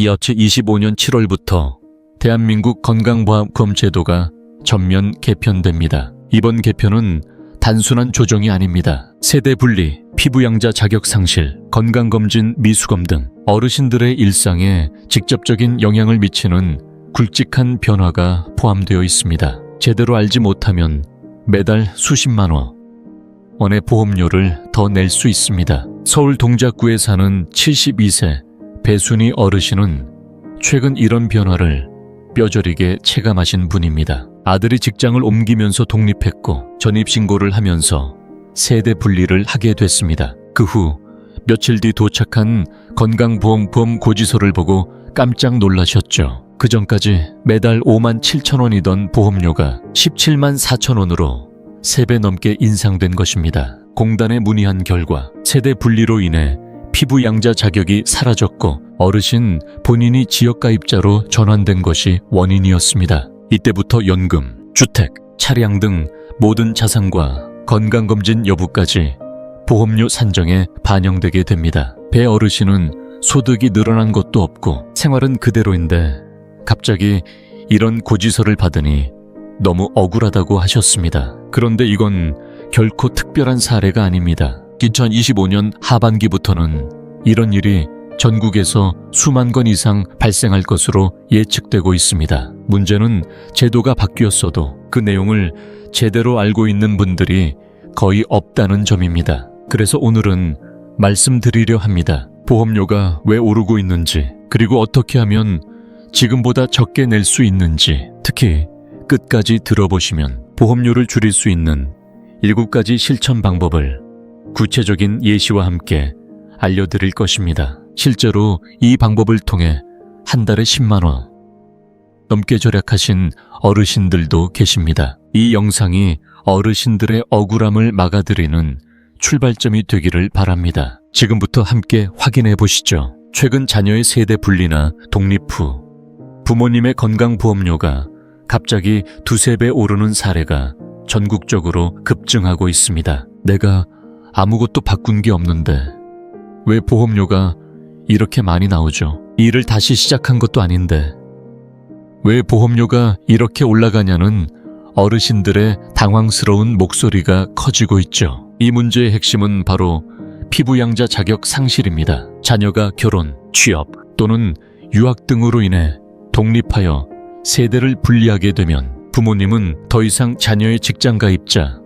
이어치 25년 7월부터 대한민국 건강보험금 제도가 전면 개편됩니다. 이번 개편은 단순한 조정이 아닙니다. 세대 분리, 피부양자 자격 상실, 건강검진 미수검 등 어르신들의 일상에 직접적인 영향을 미치는 굵직한 변화가 포함되어 있습니다. 제대로 알지 못하면 매달 수십만 원 원의 보험료를 더 낼 수 있습니다. 서울 동작구에 사는 72세 배순희 어르신은 최근 이런 변화를 뼈저리게 체감하신 분입니다. 아들이 직장을 옮기면서 독립했고 전입신고를 하면서 세대 분리를 하게 됐습니다. 그 후 며칠 뒤 도착한 건강보험보험 고지서를 보고 깜짝 놀라셨죠. 그 전까지 매달 5만 7천 원이던 보험료가 17만 4천 원으로 3배 넘게 인상된 것입니다. 공단에 문의한 결과 세대 분리로 인해 피부 양자 자격이 사라졌고 어르신 본인이 지역가입자로 전환된 것이 원인이었습니다. 이때부터 연금, 주택, 차량 등 모든 자산과 건강검진 여부까지 보험료 산정에 반영되게 됩니다. 배 어르신은 소득이 늘어난 것도 없고 생활은 그대로인데 갑자기 이런 고지서를 받으니 너무 억울하다고 하셨습니다. 그런데 이건 결코 특별한 사례가 아닙니다. 2025년 하반기부터는 이런 일이 전국에서 수만 건 이상 발생할 것으로 예측되고 있습니다. 문제는 제도가 바뀌었어도 그 내용을 제대로 알고 있는 분들이 거의 없다는 점입니다. 그래서 오늘은 말씀드리려 합니다. 보험료가 왜 오르고 있는지, 그리고 어떻게 하면 지금보다 적게 낼 수 있는지, 특히 끝까지 들어보시면 보험료를 줄일 수 있는 7가지 실천 방법을 구체적인 예시와 함께 알려드릴 것입니다. 실제로 이 방법을 통해 한 달에 10만원 넘게 절약하신 어르신들도 계십니다. 이 영상이 어르신들의 억울함을 막아드리는 출발점이 되기를 바랍니다. 지금부터 함께 확인해 보시죠. 최근 자녀의 세대 분리나 독립 후 부모님의 건강보험료가 갑자기 두세 배 오르는 사례가 전국적으로 급증하고 있습니다. 내가 아무것도 바꾼 게 없는데 왜 보험료가 이렇게 많이 나오죠? 일을 다시 시작한 것도 아닌데 왜 보험료가 이렇게 올라가냐는 어르신들의 당황스러운 목소리가 커지고 있죠. 이 문제의 핵심은 바로 피부양자 자격 상실입니다. 자녀가 결혼, 취업 또는 유학 등으로 인해 독립하여 세대를 분리하게 되면 부모님은 더 이상 자녀의 직장 가입자,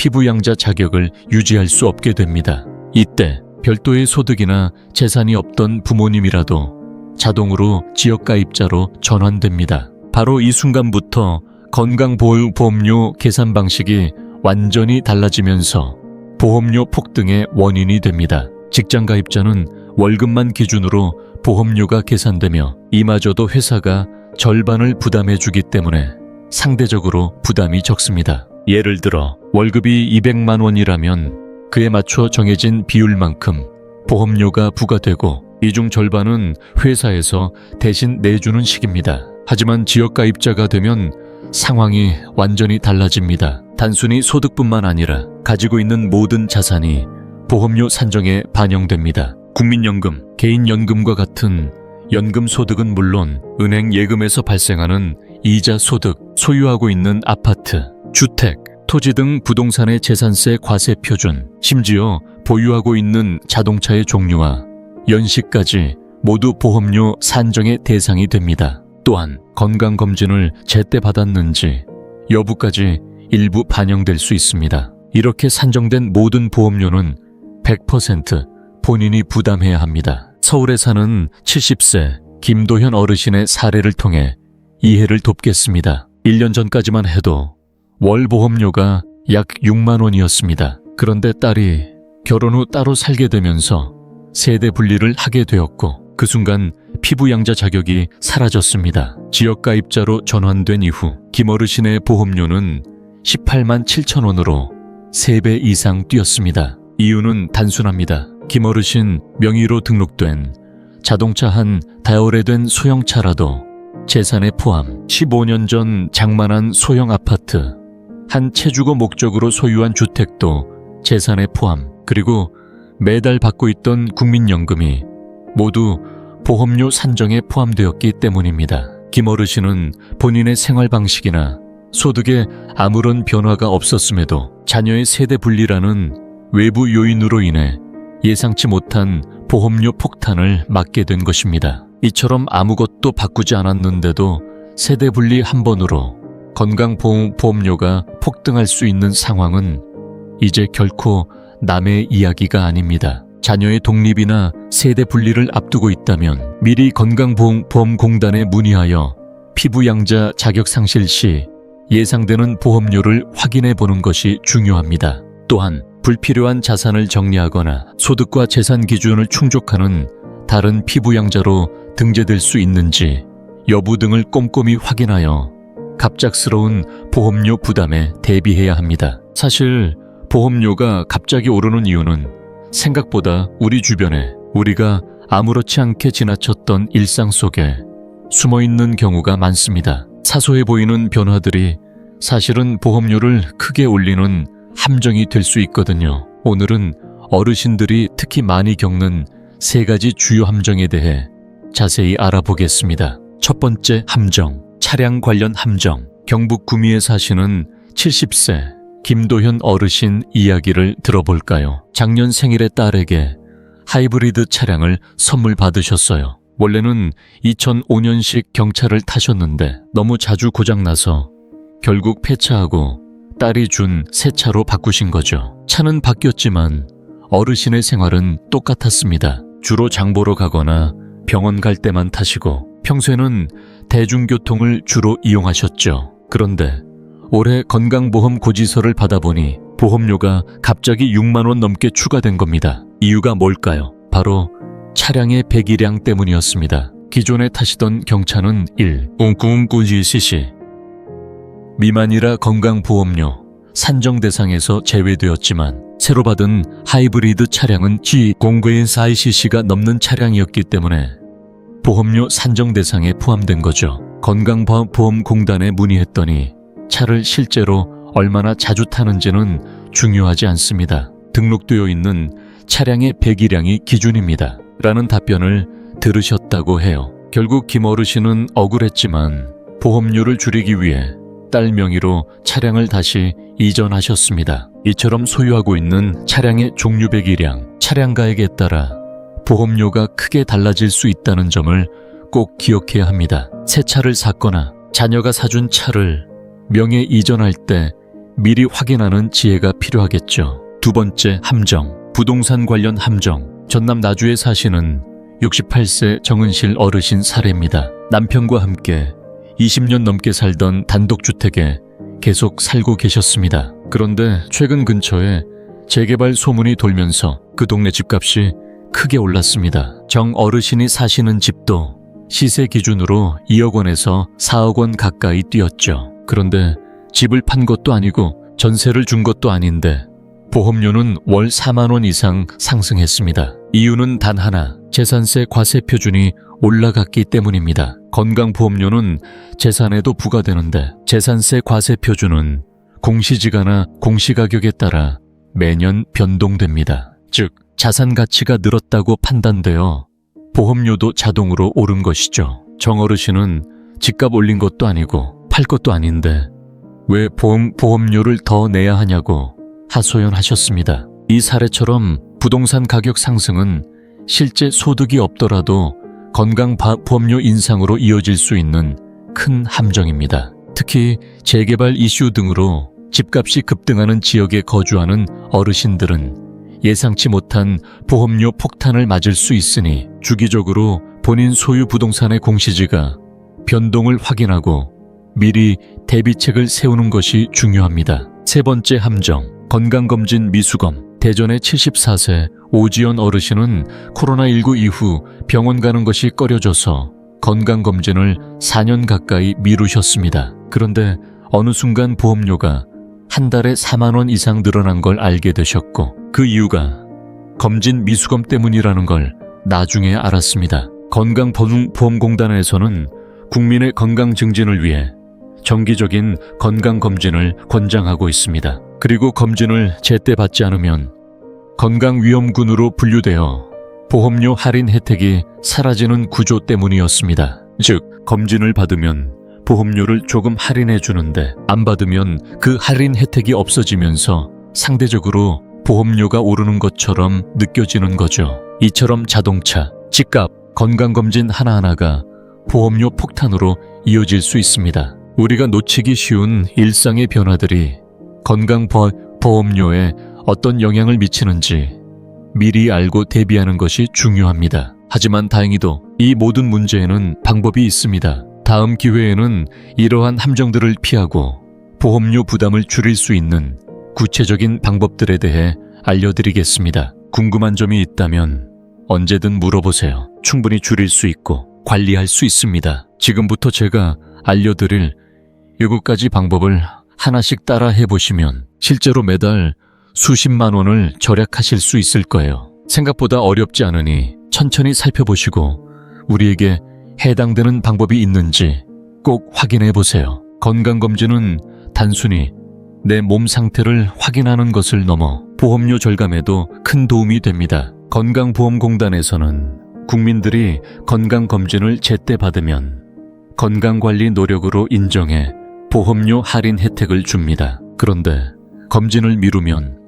피부양자 자격을 유지할 수 없게 됩니다. 이때 별도의 소득이나 재산이 없던 부모님이라도 자동으로 지역가입자로 전환됩니다. 바로 이 순간부터 건강보험료 계산 방식이 완전히 달라지면서 보험료 폭등의 원인이 됩니다. 직장가입자는 월급만 기준으로 보험료가 계산되며 이마저도 회사가 절반을 부담해주기 때문에 상대적으로 부담이 적습니다. 예를 들어 월급이 200만 원이라면 그에 맞춰 정해진 비율만큼 보험료가 부과되고 이 중 절반은 회사에서 대신 내주는 식입니다. 하지만 지역 가입자가 되면 상황이 완전히 달라집니다. 단순히 소득뿐만 아니라 가지고 있는 모든 자산이 보험료 산정에 반영됩니다. 국민연금, 개인연금과 같은 연금 소득은 물론 은행 예금에서 발생하는 이자 소득, 소유하고 있는 아파트, 주택, 토지 등 부동산의 재산세 과세 표준, 심지어 보유하고 있는 자동차의 종류와 연식까지 모두 보험료 산정의 대상이 됩니다. 또한 건강검진을 제때 받았는지 여부까지 일부 반영될 수 있습니다. 이렇게 산정된 모든 보험료는 100% 본인이 부담해야 합니다. 서울에 사는 70세 김도현 어르신의 사례를 통해 이해를 돕겠습니다. 1년 전까지만 해도 월 보험료가 약 6만 원이었습니다. 그런데 딸이 결혼 후 따로 살게 되면서 세대 분리를 하게 되었고 그 순간 피부 양자 자격이 사라졌습니다. 지역 가입자로 전환된 이후 김어르신의 보험료는 18만 7천 원으로 3배 이상 뛰었습니다. 이유는 단순합니다. 김어르신 명의로 등록된 자동차 한 다오래된 소형차라도 재산에 포함 15년 전 장만한 소형 아파트 한 채주거 목적으로 소유한 주택도 재산에 포함 그리고 매달 받고 있던 국민연금이 모두 보험료 산정에 포함되었기 때문입니다. 김 어르신은 본인의 생활 방식이나 소득에 아무런 변화가 없었음에도 자녀의 세대 분리라는 외부 요인으로 인해 예상치 못한 보험료 폭탄을 맞게 된 것입니다. 이처럼 아무것도 바꾸지 않았는데도 세대 분리 한 번으로 건강보험료가 폭등할 수 있는 상황은 이제 결코 남의 이야기가 아닙니다. 자녀의 독립이나 세대 분리를 앞두고 있다면 미리 건강보험공단에 문의하여 피부양자 자격 상실 시 예상되는 보험료를 확인해 보는 것이 중요합니다. 또한 불필요한 자산을 정리하거나 소득과 재산 기준을 충족하는 다른 피부양자로 등재될 수 있는지 여부 등을 꼼꼼히 확인하여 갑작스러운 보험료 부담에 대비해야 합니다. 사실 보험료가 갑자기 오르는 이유는 생각보다 우리 주변에 우리가 아무렇지 않게 지나쳤던 일상 속에 숨어 있는 경우가 많습니다. 사소해 보이는 변화들이 사실은 보험료를 크게 올리는 함정이 될 수 있거든요. 오늘은 어르신들이 특히 많이 겪는 세 가지 주요 함정에 대해 자세히 알아보겠습니다. 첫 번째 함정, 차량 관련 함정. 경북 구미에 사시는 70세 김도현 어르신 이야기를 들어볼까요? 작년 생일에 딸에게 하이브리드 차량을 선물 받으셨어요. 원래는 2005년식 경차를 타셨는데 너무 자주 고장나서 결국 폐차하고 딸이 준 새 차로 바꾸신 거죠. 차는 바뀌었지만 어르신의 생활은 똑같았습니다. 주로 장 보러 가거나 병원 갈 때만 타시고 평소에는 대중교통을 주로 이용하셨죠. 그런데 올해 건강보험 고지서를 받아보니 보험료가 갑자기 6만원 넘게 추가된 겁니다. 이유가 뭘까요? 바로 차량의 배기량 때문이었습니다. 기존에 타시던 경차는 1, 0.9cc 미만이라 건강보험료 산정 대상에서 제외되었지만 새로 받은 하이브리드 차량은 G09142cc가 넘는 차량이었기 때문에 보험료 산정 대상에 포함된 거죠. 건강보험공단에 문의했더니 차를 실제로 얼마나 자주 타는지는 중요하지 않습니다. 등록되어 있는 차량의 배기량이 기준입니다. 라는 답변을 들으셨다고 해요. 결국 김 어르신은 억울했지만 보험료를 줄이기 위해 딸 명의로 차량을 다시 이전하셨습니다. 이처럼 소유하고 있는 차량의 종류 배기량, 차량가액에 따라 보험료가 크게 달라질 수 있다는 점을 꼭 기억해야 합니다. 새 차를 샀거나 자녀가 사준 차를 명예 이전할 때 미리 확인하는 지혜가 필요하겠죠. 두 번째 함정, 부동산 관련 함정. 전남 나주에 사시는 68세 정은실 어르신 사례입니다. 남편과 함께 20년 넘게 살던 단독주택에 계속 살고 계셨습니다. 그런데 최근 근처에 재개발 소문이 돌면서 그 동네 집값이 크게 올랐습니다. 정 어르신이 사시는 집도 시세 기준으로 2억 원에서 4억 원 가까이 뛰었죠. 그런데 집을 판 것도 아니고 전세를 준 것도 아닌데 보험료는 월 4만 원 이상 상승했습니다. 이유는 단 하나, 재산세 과세 표준이 올라갔기 때문입니다. 건강보험료는 재산에도 부과되는데 재산세 과세 표준은 공시지가나 공시가격에 따라 매년 변동됩니다. 즉, 자산 가치가 늘었다고 판단되어 보험료도 자동으로 오른 것이죠. 정어르신은 집값 올린 것도 아니고 팔 것도 아닌데 왜 보험, 보험료를 더 내야 하냐고 하소연하셨습니다. 이 사례처럼 부동산 가격 상승은 실제 소득이 없더라도 건강 보험료 인상으로 이어질 수 있는 큰 함정입니다. 특히 재개발 이슈 등으로 집값이 급등하는 지역에 거주하는 어르신들은 예상치 못한 보험료 폭탄을 맞을 수 있으니 주기적으로 본인 소유 부동산의 공시지가 변동을 확인하고 미리 대비책을 세우는 것이 중요합니다. 세 번째 함정, 건강검진 미수검. 대전의 74세 오지연 어르신은 코로나19 이후 병원 가는 것이 꺼려져서 건강검진을 4년 가까이 미루셨습니다. 그런데 어느 순간 보험료가 한 달에 4만원 이상 늘어난 걸 알게 되셨고 그 이유가 검진 미수검 때문이라는 걸 나중에 알았습니다. 건강보험공단에서는 국민의 건강 증진을 위해 정기적인 건강검진을 권장하고 있습니다. 그리고 검진을 제때 받지 않으면 건강위험군으로 분류되어 보험료 할인 혜택이 사라지는 구조 때문이었습니다. 즉, 검진을 받으면 보험료를 조금 할인해 주는데 안 받으면 그 할인 혜택이 없어지면서 상대적으로 보험료가 오르는 것처럼 느껴지는 거죠. 이처럼 자동차, 집값, 건강검진 하나하나가 보험료 폭탄으로 이어질 수 있습니다. 우리가 놓치기 쉬운 일상의 변화들이 건강 보험료에 어떤 영향을 미치는지 미리 알고 대비하는 것이 중요합니다. 하지만 다행히도 이 모든 문제에는 방법이 있습니다. 다음 기회에는 이러한 함정들을 피하고 보험료 부담을 줄일 수 있는 구체적인 방법들에 대해 알려드리겠습니다. 궁금한 점이 있다면 언제든 물어보세요. 충분히 줄일 수 있고 관리할 수 있습니다. 지금부터 제가 알려드릴 7가지 방법을 하나씩 따라 해보시면 실제로 매달 수십만 원을 절약하실 수 있을 거예요. 생각보다 어렵지 않으니 천천히 살펴보시고 우리에게 해당되는 방법이 있는지 꼭 확인해 보세요. 건강검진은 단순히 내 몸 상태를 확인하는 것을 넘어 보험료 절감에도 큰 도움이 됩니다. 건강보험공단에서는 국민들이 건강검진을 제때 받으면 건강관리 노력으로 인정해 보험료 할인 혜택을 줍니다. 그런데 검진을 미루면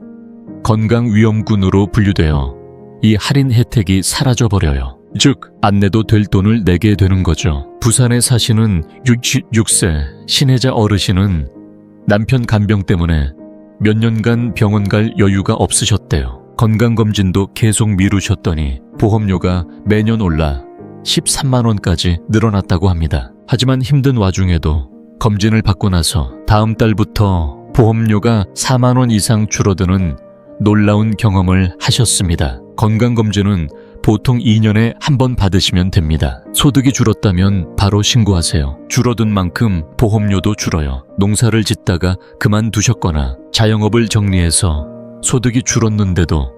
건강위험군으로 분류되어 이 할인 혜택이 사라져버려요. 즉, 안 내도 될 돈을 내게 되는 거죠. 부산에 사시는 66세 신혜자 어르신은 남편 간병 때문에 몇 년간 병원 갈 여유가 없으셨대요. 건강검진도 계속 미루셨더니 보험료가 매년 올라 13만원까지 늘어났다고 합니다. 하지만 힘든 와중에도 검진을 받고 나서 다음 달부터 보험료가 4만원 이상 줄어드는 놀라운 경험을 하셨습니다. 건강검진은 보통 2년에 한 번 받으시면 됩니다. 소득이 줄었다면 바로 신고하세요. 줄어든 만큼 보험료도 줄어요. 농사를 짓다가 그만두셨거나 자영업을 정리해서 소득이 줄었는데도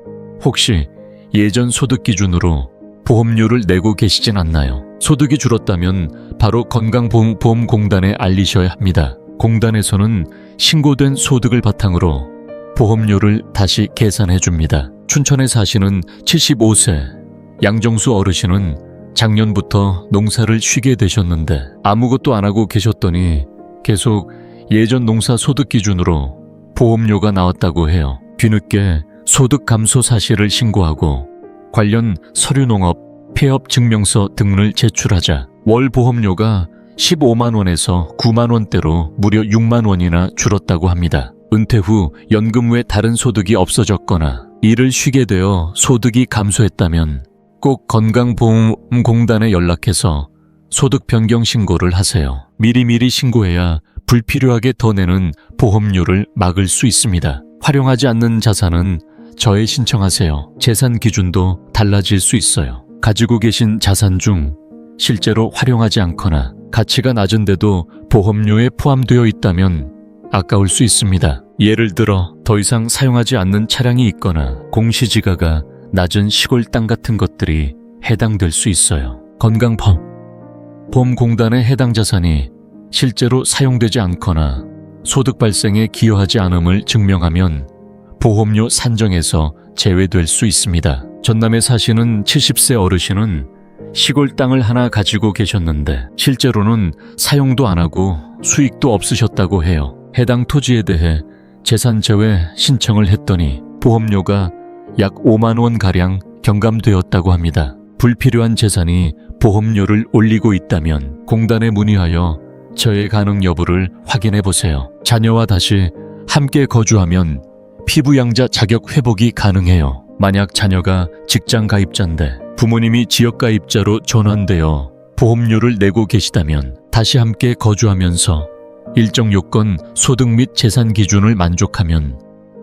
혹시 예전 소득 기준으로 보험료를 내고 계시진 않나요? 소득이 줄었다면 바로 건강보험공단에 알리셔야 합니다. 공단에서는 신고된 소득을 바탕으로 보험료를 다시 계산해 줍니다. 춘천에 사시는 75세 양정수 어르신은 작년부터 농사를 쉬게 되셨는데 아무것도 안 하고 계셨더니 계속 예전 농사 소득 기준으로 보험료가 나왔다고 해요. 뒤늦게 소득 감소 사실을 신고하고 관련 서류 농업, 폐업 증명서 등을 제출하자 월 보험료가 15만 원에서 9만 원대로 무려 6만 원이나 줄었다고 합니다. 은퇴 후 연금 외 다른 소득이 없어졌거나 일을 쉬게 되어 소득이 감소했다면 꼭 건강보험공단에 연락해서 소득 변경 신고를 하세요. 미리미리 신고해야 불필요하게 더 내는 보험료를 막을 수 있습니다. 활용하지 않는 자산은 저에 신청하세요. 재산 기준도 달라질 수 있어요. 가지고 계신 자산 중 실제로 활용하지 않거나 가치가 낮은데도 보험료에 포함되어 있다면 아까울 수 있습니다. 예를 들어 더 이상 사용하지 않는 차량이 있거나 공시지가가 낮은 시골 땅 같은 것들이 해당될 수 있어요. 건강보험 보험공단의 해당 자산이 실제로 사용되지 않거나 소득 발생에 기여하지 않음을 증명하면 보험료 산정에서 제외될 수 있습니다. 전남에 사시는 70세 어르신은 시골 땅을 하나 가지고 계셨는데 실제로는 사용도 안 하고 수익도 없으셨다고 해요. 해당 토지에 대해 재산 제외 신청을 했더니 보험료가 약 5만 원 가량 경감되었다고 합니다. 불필요한 재산이 보험료를 올리고 있다면 공단에 문의하여 저의 가능 여부를 확인해 보세요. 자녀와 다시 함께 거주하면 피부양자 자격 회복이 가능해요. 만약 자녀가 직장 가입자인데 부모님이 지역 가입자로 전환되어 보험료를 내고 계시다면 다시 함께 거주하면서 일정 요건 소득 및 재산 기준을 만족하면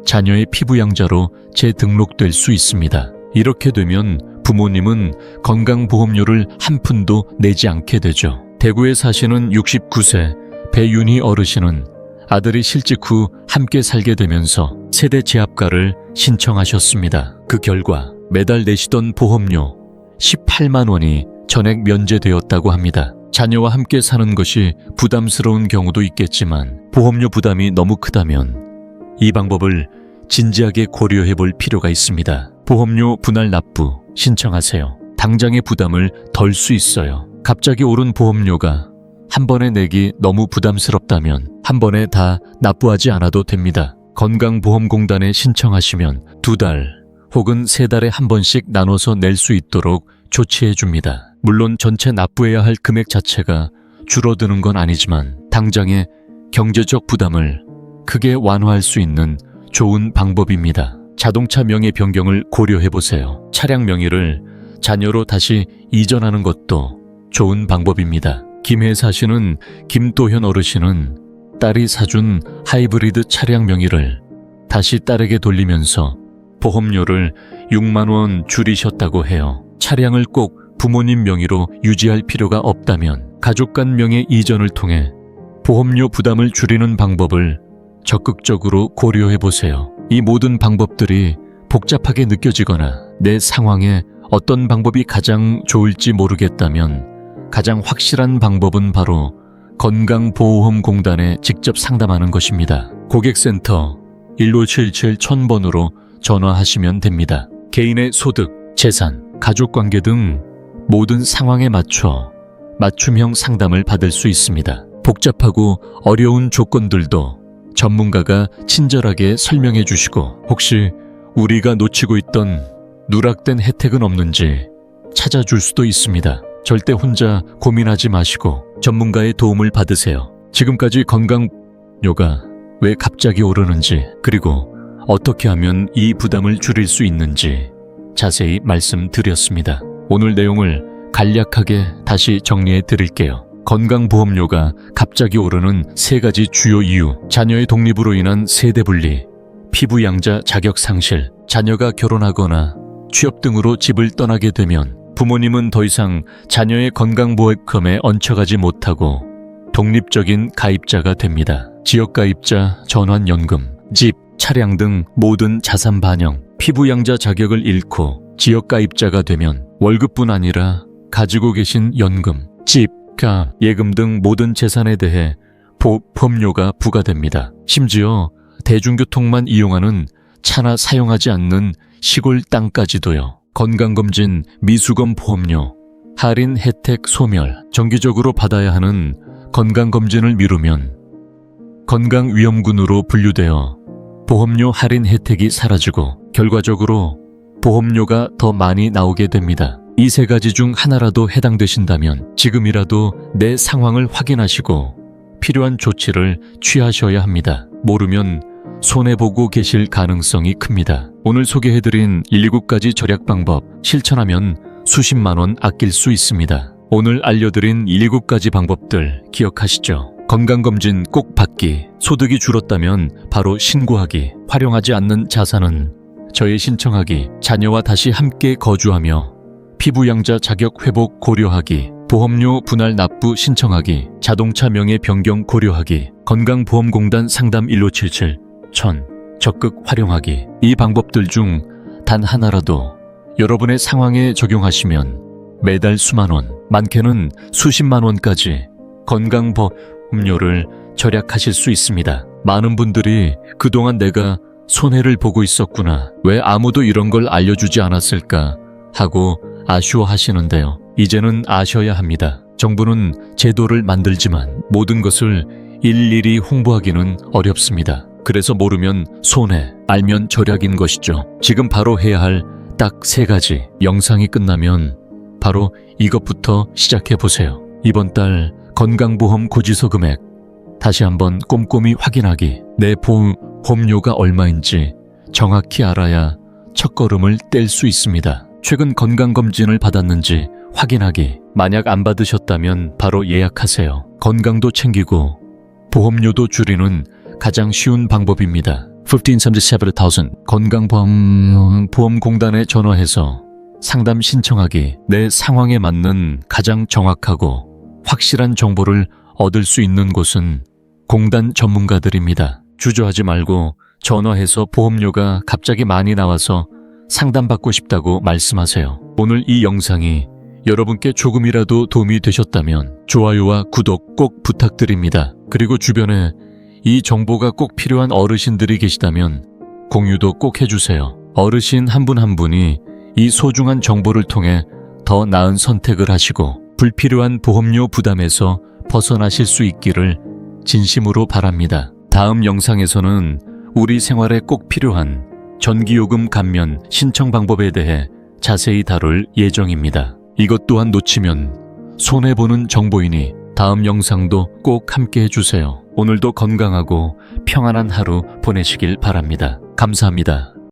자녀의 피부양자로 재등록될 수 있습니다. 이렇게 되면 부모님은 건강보험료를 한 푼도 내지 않게 되죠. 대구에 사시는 69세 배윤희 어르신은 아들이 실직 후 함께 살게 되면서 세대 제합가를 신청하셨습니다. 그 결과 매달 내시던 보험료 18만 원이 전액 면제되었다고 합니다. 자녀와 함께 사는 것이 부담스러운 경우도 있겠지만 보험료 부담이 너무 크다면 이 방법을 진지하게 고려해 볼 필요가 있습니다. 보험료 분할 납부 신청하세요. 당장의 부담을 덜 수 있어요. 갑자기 오른 보험료가 한 번에 내기 너무 부담스럽다면 한 번에 다 납부하지 않아도 됩니다. 건강보험공단에 신청하시면 두 달 혹은 세 달에 한 번씩 나눠서 낼 수 있도록 조치해 줍니다. 물론 전체 납부해야 할 금액 자체가 줄어드는 건 아니지만 당장의 경제적 부담을 크게 완화할 수 있는 좋은 방법입니다. 자동차 명의 변경을 고려해 보세요. 차량 명의를 자녀로 다시 이전하는 것도 좋은 방법입니다. 김해 사시는 김도현 어르신은 딸이 사준 하이브리드 차량 명의를 다시 딸에게 돌리면서 보험료를 6만 원 줄이셨다고 해요. 차량을 꼭 부모님 명의로 유지할 필요가 없다면 가족 간 명의 이전을 통해 보험료 부담을 줄이는 방법을 적극적으로 고려해 보세요. 이 모든 방법들이 복잡하게 느껴지거나 내 상황에 어떤 방법이 가장 좋을지 모르겠다면 가장 확실한 방법은 바로 건강보험공단에 직접 상담하는 것입니다. 고객센터 1577 1000번으로 전화하시면 됩니다. 개인의 소득, 재산, 가족관계 등 모든 상황에 맞춰 맞춤형 상담을 받을 수 있습니다. 복잡하고 어려운 조건들도 전문가가 친절하게 설명해 주시고 혹시 우리가 놓치고 있던 누락된 혜택은 없는지 찾아줄 수도 있습니다. 절대 혼자 고민하지 마시고 전문가의 도움을 받으세요. 지금까지 건강료가 왜 갑자기 오르는지 그리고 어떻게 하면 이 부담을 줄일 수 있는지 자세히 말씀드렸습니다. 오늘 내용을 간략하게 다시 정리해 드릴게요. 건강보험료가 갑자기 오르는 세 가지 주요 이유. 자녀의 독립으로 인한 세대 분리, 피부 양자 자격 상실, 자녀가 결혼하거나 취업 등으로 집을 떠나게 되면 부모님은 더 이상 자녀의 건강보험에 얹혀가지 못하고 독립적인 가입자가 됩니다. 지역가입자, 전환연금, 집, 차량 등 모든 자산 반영, 피부 양자 자격을 잃고 지역가입자가 되면 월급뿐 아니라 가지고 계신 연금, 집, 가, 예금 등 모든 재산에 대해 보험료가 부과됩니다. 심지어 대중교통만 이용하는 차나 사용하지 않는 시골 땅까지도요. 건강검진, 미수검 보험료, 할인 혜택 소멸, 정기적으로 받아야 하는 건강검진을 미루면 건강위험군으로 분류되어 보험료 할인 혜택이 사라지고 결과적으로 보험료가 더 많이 나오게 됩니다. 이 세 가지 중 하나라도 해당되신다면 지금이라도 내 상황을 확인하시고 필요한 조치를 취하셔야 합니다. 모르면 손해보고 계실 가능성이 큽니다. 오늘 소개해드린 119까지 절약 방법 실천하면 수십만 원 아낄 수 있습니다. 오늘 알려드린 119까지 방법들 기억하시죠? 건강검진 꼭 받기, 소득이 줄었다면 바로 신고하기, 활용하지 않는 자산은 저에 신청하기, 자녀와 다시 함께 거주하며 피부 양자 자격 회복 고려하기, 보험료 분할 납부 신청하기, 자동차 명의 변경 고려하기, 건강보험공단 상담 1577 1000 적극 활용하기. 이 방법들 중 단 하나라도 여러분의 상황에 적용하시면 매달 수만 원, 많게는 수십만 원까지 건강보험료를 절약하실 수 있습니다. 많은 분들이 그동안 내가 손해를 보고 있었구나. 왜 아무도 이런 걸 알려주지 않았을까? 하고 아쉬워하시는데요. 이제는 아셔야 합니다. 정부는 제도를 만들지만 모든 것을 일일이 홍보하기는 어렵습니다. 그래서 모르면 손해, 알면 절약인 것이죠. 지금 바로 해야 할 딱 세 가지. 영상이 끝나면 바로 이것부터 시작해 보세요. 이번 달 건강보험 고지서 금액 다시 한번 꼼꼼히 확인하기. 내 보험 료가 얼마인지 정확히 알아야 첫걸음을 뗄 수 있습니다. 최근 건강검진을 받았는지 확인하기. 만약 안 받으셨다면 바로 예약하세요. 건강도 챙기고 보험료도 줄이는 가장 쉬운 방법입니다. 1537,000 건강보험 보험공단에 전화해서 상담 신청하기. 내 상황에 맞는 가장 정확하고 확실한 정보를 얻을 수 있는 곳은 공단 전문가들입니다. 주저하지 말고 전화해서 보험료가 갑자기 많이 나와서 상담받고 싶다고 말씀하세요. 오늘 이 영상이 여러분께 조금이라도 도움이 되셨다면 좋아요와 구독 꼭 부탁드립니다. 그리고 주변에 이 정보가 꼭 필요한 어르신들이 계시다면 공유도 꼭 해주세요. 어르신 한 분한 분이 이 소중한 정보를 통해 더 나은 선택을 하시고 불필요한 보험료 부담에서 벗어나실 수 있기를 진심으로 바랍니다. 다음 영상에서는 우리 생활에 꼭 필요한 전기요금 감면 신청 방법에 대해 자세히 다룰 예정입니다. 이것 또한 놓치면 손해보는 정보이니 다음 영상도 꼭 함께 해주세요. 오늘도 건강하고 평안한 하루 보내시길 바랍니다. 감사합니다.